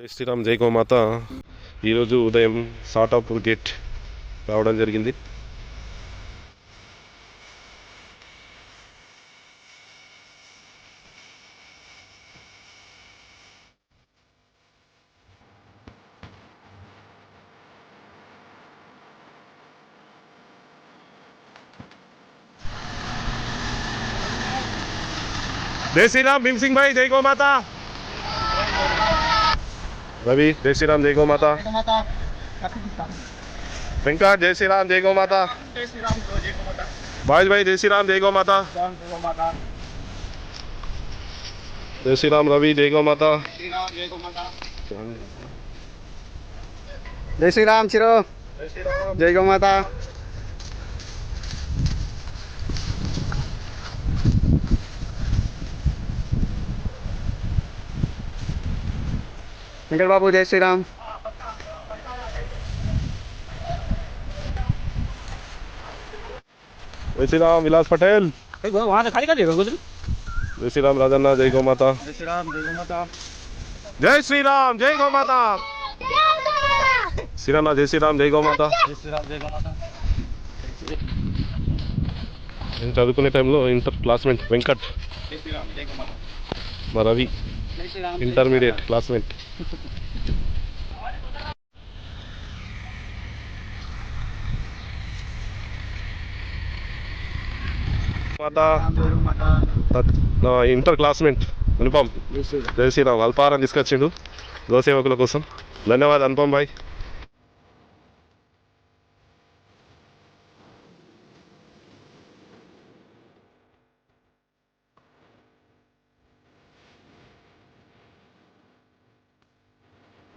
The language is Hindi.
జై శ్రీరామ్ జై గోమాత. ఈరోజు ఉదయం సాటాపూర్ గేట్ రావడం జరిగింది. జై శ్రీరామ్ భీమ్ సింగ్ భాయ్ జై గోమాత. रवि जय श्री राम जय गो माता। वेंकट जय श्री राम जय गो माता। भाई भाई जय श्री राम जय गो माता। जय श्री राम रवि जय गो माता। जय श्री राम चिरो। जय गो माता। జై గోమాత వెంకట్ బాబు జై శ్రీరామ్ జై శ్రీరామ్ విలాస్ పటేల్ वहाँ से खाली कर देगा गुजर జై శ్రీరామ్ రాజన్న జై గోమాత जय श्री राम जय गोमाता జై శ్రీరామ్ జై గోమాత శ్రీరామ్ జై శ్రీరామ్ జై గోమాత जय श्री राम जय गोमाता నేను చదువుకునే టైంలో ఇంటర్ క్లాస్మేట్ వెంకట్ जय श्री राम जय गोमाता మా రవి जय श्री राम ఇంటర్మీడియట్ క్లాస్మేట్ మాత जय गोमाता inter classmate Anupam జయశ్రీరామ్ అల్పారం తీసుకొచ్చిండు. గోసేవకుల కోసం. ధన్యవాదాలు అనుపం భాయ్.